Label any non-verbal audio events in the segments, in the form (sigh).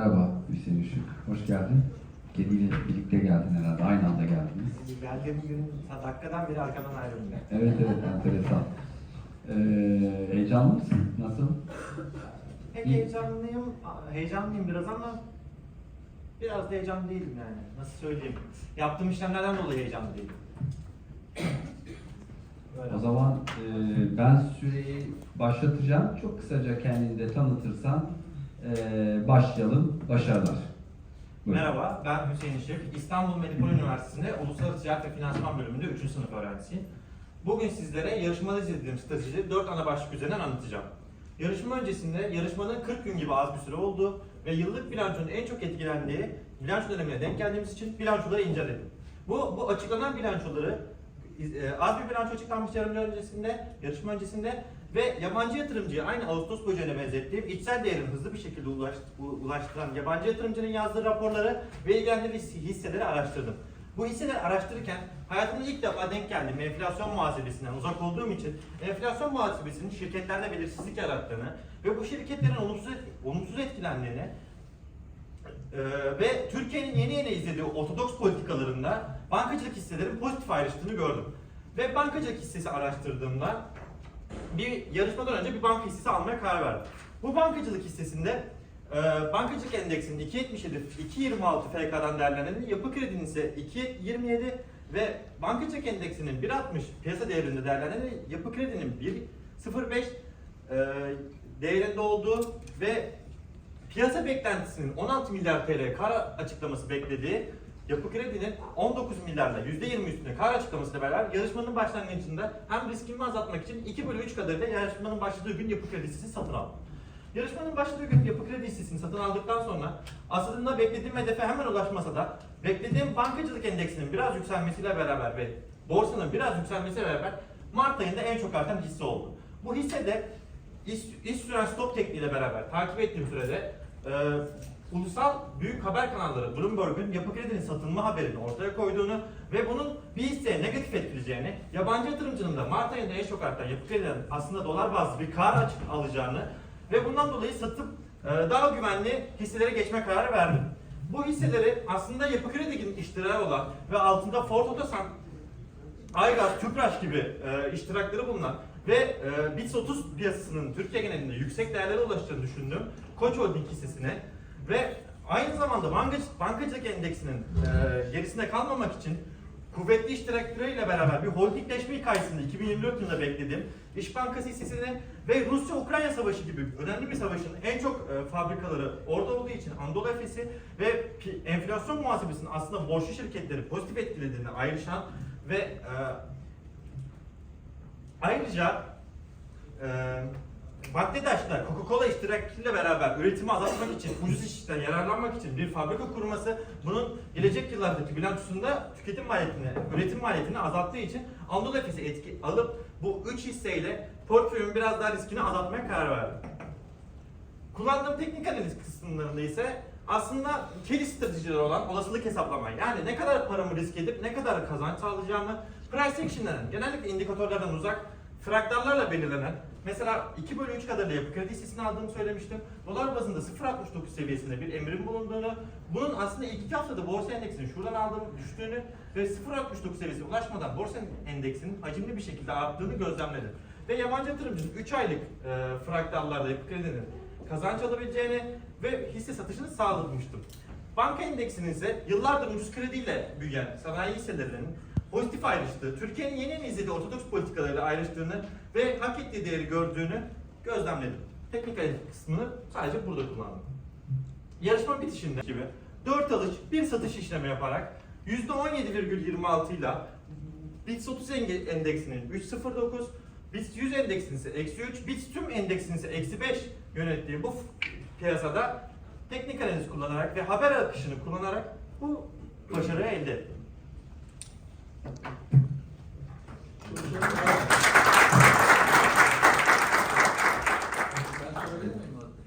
Merhaba Hüseyin Işık, hoş geldin. Kediyle birlikte geldin herhalde, aynı anda geldiniz. Geldiğim gün dakikadan beri arkadan ayrıldım. Evet evet, enteresan. Ee, heyecanlı mısın? Nasıl? Pek İyi. heyecanlıyım, heyecanlıyım biraz ama biraz da heyecanlı değilim yani. Nasıl söyleyeyim? Yaptığım işlemlerden dolayı heyecanlı değilim. Böyle. O zaman e, ben süreyi başlatacağım. Çok kısaca kendini de tanıtırsan e, başlayalım. Başarılar. Buyurun. Merhaba, ben Hüseyin Işık. İstanbul Medipol Üniversitesi'nde Uluslararası Ticaret ve Finansman bölümünde 3. sınıf öğrencisiyim. Bugün sizlere yarışmada izlediğim stratejileri 4 ana başlık üzerinden anlatacağım. Yarışma öncesinde yarışmanın 40 gün gibi az bir süre oldu ve yıllık bilançonun en çok etkilendiği bilanço dönemine denk geldiğimiz için bilançoları inceledim. Bu, bu açıklanan bilançoları e, az bir bilanço açıklanmış yarışma öncesinde, yarışma öncesinde ve yabancı yatırımcıya aynı Ağustos böceğine benzettiğim içsel değerini hızlı bir şekilde ulaştıran yabancı yatırımcının yazdığı raporları ve ilgilendiği hisseleri araştırdım. Bu hisseleri araştırırken hayatımda ilk defa denk geldiğim enflasyon muhasebesinden uzak olduğum için enflasyon muhasebesinin şirketlerde belirsizlik yarattığını ve bu şirketlerin olumsuz, et- olumsuz etkilendiğini ee, ve Türkiye'nin yeni yeni izlediği ortodoks politikalarında bankacılık hisselerin pozitif ayrıştığını gördüm. Ve bankacılık hissesi araştırdığımda bir yarışmadan önce bir banka hissesi almaya karar verdim. Bu bankacılık hissesinde e, bankacılık endeksinin 2.77, 2.26 FK'dan değerlenen yapı kredinin ise 2.27 ve bankacılık endeksinin 1.60 piyasa değerinde değerlenen yapı kredinin 1.05 e, değerinde olduğu ve piyasa beklentisinin 16 milyar TL kar açıklaması beklediği Yapı Kredi'nin 19 milyarla %20 üstüne kar açıklamasıyla beraber yarışmanın başlangıcında hem riskimi azaltmak için 2 bölü 3 kadarıyla yarışmanın başladığı gün Yapı Kredi hissesini satın aldım. Yarışmanın başladığı gün Yapı Kredi hissesini satın aldıktan sonra aslında beklediğim hedefe hemen ulaşmasa da beklediğim bankacılık endeksinin biraz yükselmesiyle beraber ve borsanın biraz yükselmesiyle beraber Mart ayında en çok artan hisse oldu. Bu hisse de iş, iş süren stop tekniğiyle beraber takip ettiğim sürede ulusal büyük haber kanalları Bloomberg'un yapı kredinin satılma haberini ortaya koyduğunu ve bunun bir hisseye negatif etkileyeceğini, yabancı yatırımcının da Mart ayında en çok artan yapı kredinin aslında dolar bazlı bir kar açık alacağını ve bundan dolayı satıp e, daha güvenli hisselere geçme kararı verdim. Bu hisseleri aslında yapı kredinin iştiraki olan ve altında Ford Otosan Aygaz, Tüpraş gibi e, iştirakları bulunan ve e, BITS 30 piyasasının Türkiye genelinde yüksek değerlere ulaştığını düşündüğüm Koç Holding hissesine ve aynı zamanda bankacı, bankacılık endeksinin e, gerisinde kalmamak için kuvvetli iştiraklarıyla beraber bir holdingleşme hikayesinde 2024 yılında beklediğim İş Bankası hissesini ve Rusya-Ukrayna savaşı gibi önemli bir savaşın en çok e, fabrikaları orada olduğu için Anadolu Efes'i ve enflasyon muhasebesinin aslında borçlu şirketleri pozitif etkilediğini ayrışan ve e, ayrıca e, Bangladeş'te Coca-Cola iştirakiyle beraber üretimi azaltmak için, ucuz işten yararlanmak için bir fabrika kurması, bunun gelecek yıllardaki bilançosunda tüketim maliyetini, üretim maliyetini azalttığı için Anadolu Efes'i etki alıp bu üç hisseyle portföyümün biraz daha riskini azaltmaya karar verdim. Kullandığım teknik analiz kısımlarında ise aslında kedi stratejileri olan olasılık hesaplama. Yani ne kadar paramı risk edip ne kadar kazanç sağlayacağımı price action denen genellikle indikatörlerden uzak fraktallarla belirlenen mesela 2 bölü 3 kadarıyla yapı kredi hissesini aldığımı söylemiştim. Dolar bazında 0.69 seviyesinde bir emrin bulunduğunu, bunun aslında ilk iki haftada borsa endeksinin şuradan aldığım düştüğünü ve 0.69 seviyesine ulaşmadan borsa endeksinin hacimli bir şekilde arttığını gözlemledim. Ve yabancı yatırımcının 3 aylık e, fraktallarda yapı kredinin kazanç alabileceğini ve hisse satışını sağlamıştım. Banka endeksinin ise yıllardır ucuz krediyle büyüyen sanayi hisselerinin pozitif ayrıştığı, Türkiye'nin yeni izlediği ortodoks politikalarıyla ayrıştığını ve hak ettiği değeri gördüğünü gözlemledim. Teknik analiz kısmını sadece burada kullandım. Yarışma bitişinde gibi 4 alış, 1 satış işlemi yaparak %17,26 ile BITS 30 enge- endeksinin 3.09, BIST 100 endeksinin ise eksi 3, BIST tüm endeksinin ise eksi 5 yönettiği bu piyasada teknik analiz kullanarak ve haber akışını kullanarak bu başarıyı elde ettim.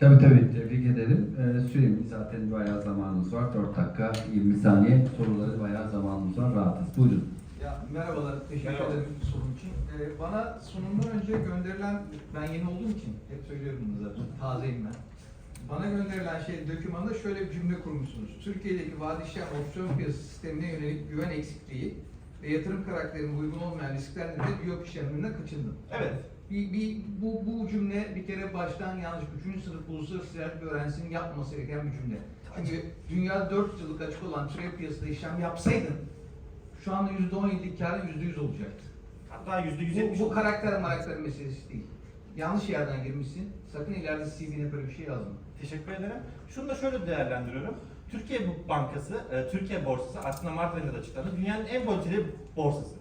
Tabii tabii, tebrik ederim. Ee, süremiz zaten bayağı zamanımız var. 4 dakika 20 saniye. Soruları bayağı zamanımız var. Rahatız. Buyurun. Ya merhabalar, teşekkür Merhaba. ederim sunum için. Ee, bana sunumdan önce gönderilen, ben yeni olduğum için hep söylüyorum bunu zaten, tazeyim ben. bana gönderilen şey dokümanda şöyle bir cümle kurmuşsunuz. Türkiye'deki vade işlem opsiyon piyasası sistemine yönelik güven eksikliği ve yatırım karakterine uygun olmayan riskler nedeniyle biyop işlemlerinden kaçındım. Evet. Bir, bir, bu, bu cümle bir kere baştan yanlış. Üçüncü sınıf uluslararası ticaret öğrencisinin yapmaması gereken bir cümle. Çünkü dünya 4 yıllık açık olan trade piyasada işlem yapsaydın şu anda %17'lik karın %100 olacaktı. Hatta %170 Bu, bu karakter marakter meselesi değil. Yanlış yerden girmişsin. Sakın ileride CV'ne böyle bir şey yazma. Teşekkür ederim. Şunu da şöyle değerlendiriyorum. Türkiye Bankası, e, Türkiye borsası aslında Mart ayında da açıklandı. Dünyanın en volatilir borsası.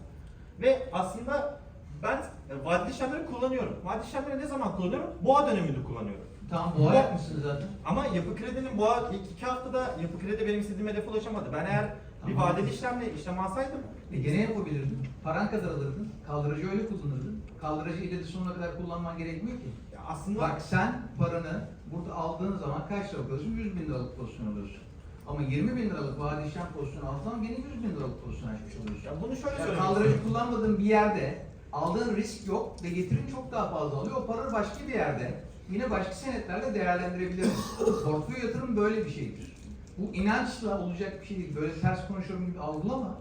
Ve aslında ben e, vadeli işlemleri kullanıyorum. Vadeli işlemleri ne zaman kullanıyorum? Boğa döneminde kullanıyorum. Tamam boğa yapmışsın zaten. Ama yapı kredinin boğa ilk iki haftada yapı kredi benim istediğim hedefe ulaşamadı. Ben eğer bir Tamam. vadeli işlemle işlem alsaydım E gene yapabilirdin. Paran kadar alırdın. Kaldırıcı öyle kullanırdın. Kaldırıcı ileri sonuna kadar kullanman gerekmiyor ki. ya aslında Bak sen paranı burada aldığın zaman kaç lira alıyorsun? 100 bin liralık pozisyon alıyorsun. Ama 20 bin liralık vade işlem pozisyonu aldığın zaman gene 100 bin liralık pozisyon açmış oluyorsun. ya bunu şöyle Yani kaldırıcı kullanmadığın bir yerde aldığın risk yok ve getirin çok daha fazla alıyor. O parayı başka bir yerde yine başka senetlerle değerlendirebiliriz. (laughs) Portföy yatırım böyle bir şeydir. Bu inançla olacak bir şey değil. Böyle ters konuşuyorum gibi algılama.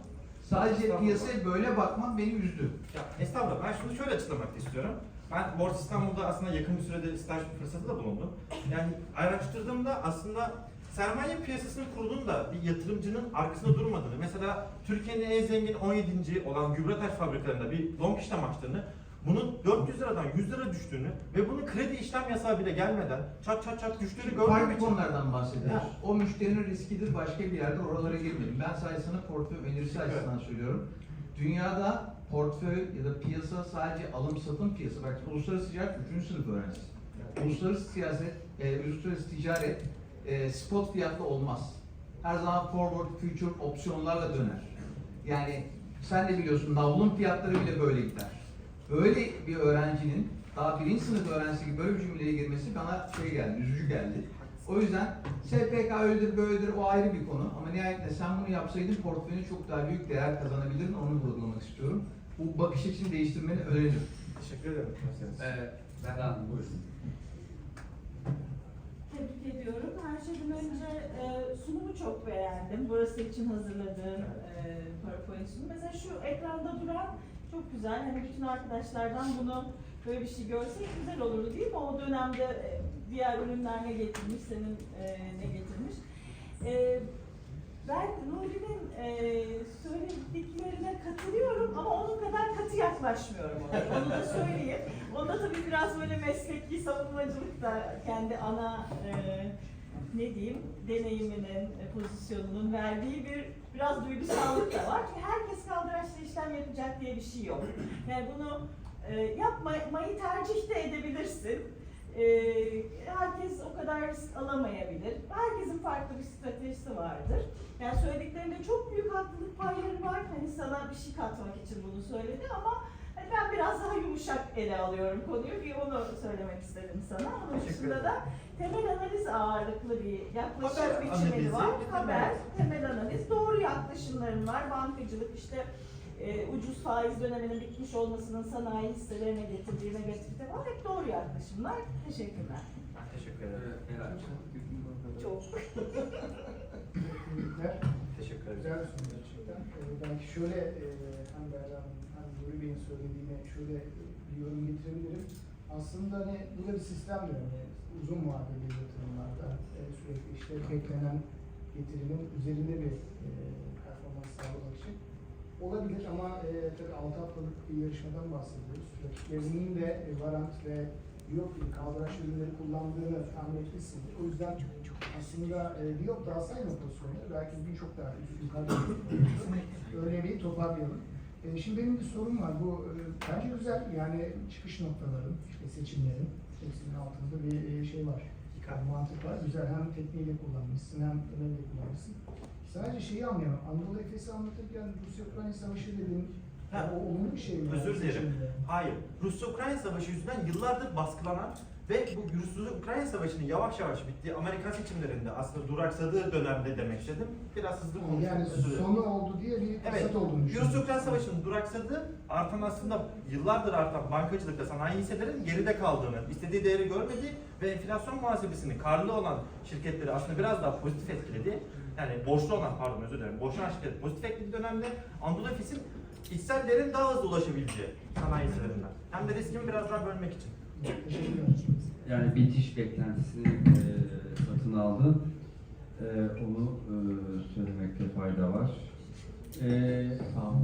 Sadece piyasaya böyle bakman beni üzdü. Ya estağfurullah ben şunu şöyle açıklamak istiyorum. Ben Borsa İstanbul'da aslında yakın bir sürede staj fırsatı da bulundum. Yani araştırdığımda aslında sermaye piyasasının kurulunun da bir yatırımcının arkasında durmadığını, mesela Türkiye'nin en zengin 17. olan Gübrataş fabrikalarında bir long işlem açtığını, bunun 400 liradan 100 lira düştüğünü ve bunun kredi işlem yasağı bile gelmeden çat çat çat düştüğünü gördüğüm Farklı için konulardan bahsediyoruz. Ya. O müşterinin riskidir başka bir yerde oralara girmedim. Ben sana portföy önerisi açısından söylüyorum. Dünyada portföy ya da piyasa sadece alım satım piyasası. Bak uluslararası ticaret 3. sınıf öğrencisi. Uluslararası siyaset, e, uluslararası ticaret e, spot fiyatlı olmaz. Her zaman forward, future opsiyonlarla döner. Yani sen de biliyorsun navlun fiyatları bile böyle gider. Böyle bir öğrencinin daha birinci sınıf öğrencisi gibi böyle bir cümleye girmesi bana şey geldi, üzücü geldi. O yüzden SPK öyledir böyledir o ayrı bir konu ama nihayetinde sen bunu yapsaydın portföyüne çok daha büyük değer kazanabilirdin onu vurgulamak istiyorum. Bu bakış açını değiştirmeni öneririm. Teşekkür ederim. Evet, Berra Hanım buyurun. Tebrik ediyorum. Her şeyden önce e, sunumu çok beğendim. Burası için hazırladığım e, PowerPoint sunumu. Mesela şu ekranda duran çok güzel. Hani bütün arkadaşlardan bunu böyle bir şey görsek güzel olurdu değil mi? O dönemde e, diğer ürünler ne getirmiş, senin e, ne getirmiş. E, ben Nuri'nin e, söylediklerine katılıyorum ama onun kadar katı yaklaşmıyorum ona. Onu da söyleyeyim. Onda tabii biraz böyle mesleki savunmacılık da kendi ana e, ne diyeyim deneyiminin, e, pozisyonunun verdiği bir biraz duygusallık da var. Çünkü herkes kaldıraçlı işlem yapacak diye bir şey yok. Yani bunu e, yapmayı tercih de edebilirsin. E, herkes o kadar risk alamayabilir. Herkesin farklı bir stratejisi vardır. Yani söylediklerinde çok büyük haklılık payları var. Hani sana bir şey katmak için bunu söyledi ama hani ben biraz daha yumuşak ele alıyorum konuyu. Bir onu söylemek istedim sana. Onun dışında da temel analiz ağırlıklı bir yaklaşım Haber biçimini analizi, var. Haber, temel analiz, doğru yaklaşımların var. Bankacılık işte e, ucuz faiz döneminin bitmiş olmasının sanayi hisselerine getirdiği negatif de var. Hep doğru yaklaşımlar. Teşekkürler. Teşekkür ederim. Çok. Tebrikler. Teşekkür ederim. Güzel bir sunum gerçekten. Ee, belki şöyle e, hem Berdan hem Nuri Bey'in söylediğine şöyle bir yorum getirebilirim. Aslında hani bu da bir sistemdir. Hani uzun vadeli yatırımlarda e, sürekli işte beklenen getirinin üzerinde bir e, performans sağlamak için olabilir ama e, tabii 6 haftalık bir yarışmadan bahsediyoruz. Rakiplerinin de e, varant ve yok gibi kaldıraç ürünleri kullandığını tahmin etmişsindir. O yüzden aslında e, bir yok daha sayma pozisyonları belki bugün çok daha üst yukarıda bir toparlayalım. E, şimdi benim bir sorum var. Bu e, bence güzel yani çıkış noktaların, işte seçimlerin hepsinin altında bir e, şey var. Bir mantık var. Güzel hem tekniğiyle kullanmışsın hem temeliyle kullanmışsın. Sadece şeyi anlayamam. Anadolu Efes'i anlatırken Rusya-Ukrayna Savaşı dediğin Ha, o olumlu bir şey mi? Özür dilerim. Hayır. Rusya-Ukrayna savaşı yüzünden yıllardır baskılanan Ve bu Rusya-Ukrayna Savaşı'nın yavaş yavaş bittiği Amerikan seçimlerinde aslında duraksadığı dönemde demek istedim. Biraz hızlı konuşmak Yani sonu oldu diye bir Evet, fırsat olduğunu düşünüyorum. Rusya-Ukrayna Savaşı'nın duraksadığı, artan aslında yıllardır artan bankacılıkta sanayi hisselerin geride kaldığını, istediği değeri görmediği ve enflasyon muhasebesinin karlı olan şirketleri aslında biraz daha pozitif etkiledi. Yani borçlu olan, pardon özür dilerim, borçlu olan şirketleri pozitif etkilediği dönemde Anadolu Efes'in içsel değerin daha hızlı ulaşabileceği sanayi hisselerinden. Hem de riskimi biraz daha bölmek için. Yani bitiş beklentisini e, satın aldı. E, onu e, söylemekte fayda var. E,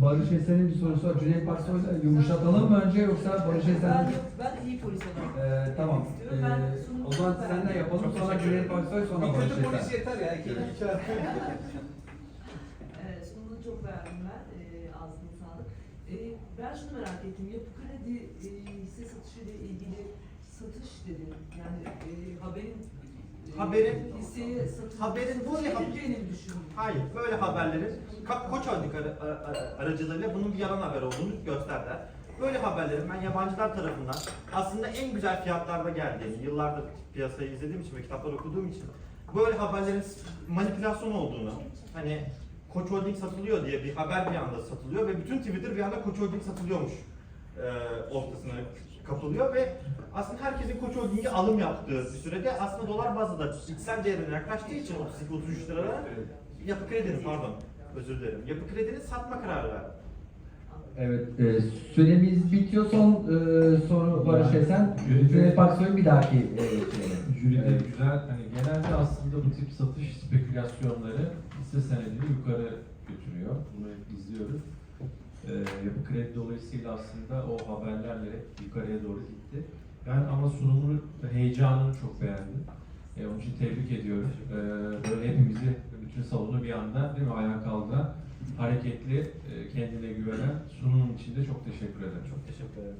Barış Esen'in bir sorusu var. Cüneyt Baksoy'la yumuşatalım mı önce yoksa Barış Ben, Esen... ben iyi polis olarak. E, tamam. Ben E, sunumu o zaman senle beğendim. yapalım. Çok Sonra Cüneyt. Baksoy sonra Bir Barış kötü polis Esen. yeter ya. İki, iki. (laughs) Evet, sunumunu çok beğendim ben. E, ağzına sağlık. E, ben şunu merak ettim. Yapı kredi e, hisse satışı ile ilgili satış dedi. Yani e, haberin e, Haberin- hisseye satış haberin bu ne- mi düşündüm? Hayır, böyle haberlerin Ka- Koç Holding ara- ara- ara- aracılığıyla bunun bir yalan haber olduğunu gösterdiler. Böyle haberlerin ben yabancılar tarafından aslında en güzel fiyatlarda geldiğini, yıllardır piyasayı izlediğim için ve kitaplar okuduğum için böyle haberlerin manipülasyon olduğunu, hani Koç Holding satılıyor diye bir haber bir anda satılıyor ve bütün Twitter bir anda Koç Holding satılıyormuş ortasına kapılıyor ve aslında herkesin Koç Holding'e alım yaptığı bir sürede aslında dolar bazlı da içsel değerine yaklaştığı için 32-33 liralara Yapı Kredi'nin pardon özür dilerim. Yapı Kredi'nin satma kararı verdi. Evet, e, süremiz bitiyor. Son e, soru Barış Esen. Cüneyt Baksoy'un bir dahaki e. Jüride Evet. güzel, hani genelde aslında bu tip satış spekülasyonları hisse senedini yukarı götürüyor. Bunu izliyoruz. Ee, yapı kredi dolayısıyla aslında o haberlerle yukarıya doğru gitti. Ben ama sunumunu, heyecanını çok beğendim. Ee, onun için tebrik ediyorum. Ee, böyle hepimizi, bütün salonu bir anda değil mi ayağa kaldıran, hareketli, e, kendine güvenen sunum için de çok teşekkür ederim. Çok teşekkür ederim.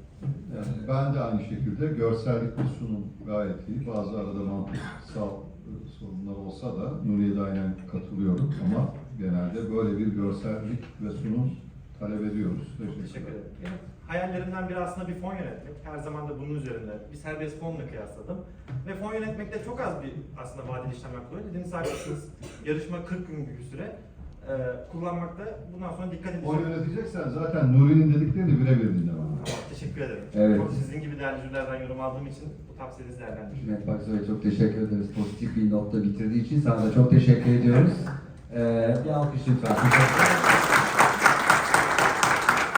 Yani ben de aynı şekilde görsellik ve sunum gayet iyi. Bazı arada mantıksal e, sorunlar olsa da Nuriye aynen katılıyorum ama genelde böyle bir görsellik ve sunum talep ediyoruz. Çok teşekkür ederim. Benim hayallerimden biri aslında bir fon yönetmek. Her zaman da bunun üzerinde bir serbest fonla kıyasladım. Ve fon yönetmekte çok az bir aslında vadeli işlemler kullanıyor. Dediğiniz haklısınız. Yarışma 40 gün bir süre. Ee, kullanmakta bundan sonra dikkat edeceğim. yöneteceksen zaten Nuri'nin dediklerini birebir dinle bana. Tamam, teşekkür ederim. Evet. Çok sizin gibi değerli jürilerden yorum aldığım için bu tavsiyenizi değerlendiriyorum. Cüneyt Baksoy'a çok teşekkür ederiz. Pozitif bir notla bitirdiği için sana da çok teşekkür ediyoruz. (laughs) E, bir alkış lütfen. Teşekkür ederim.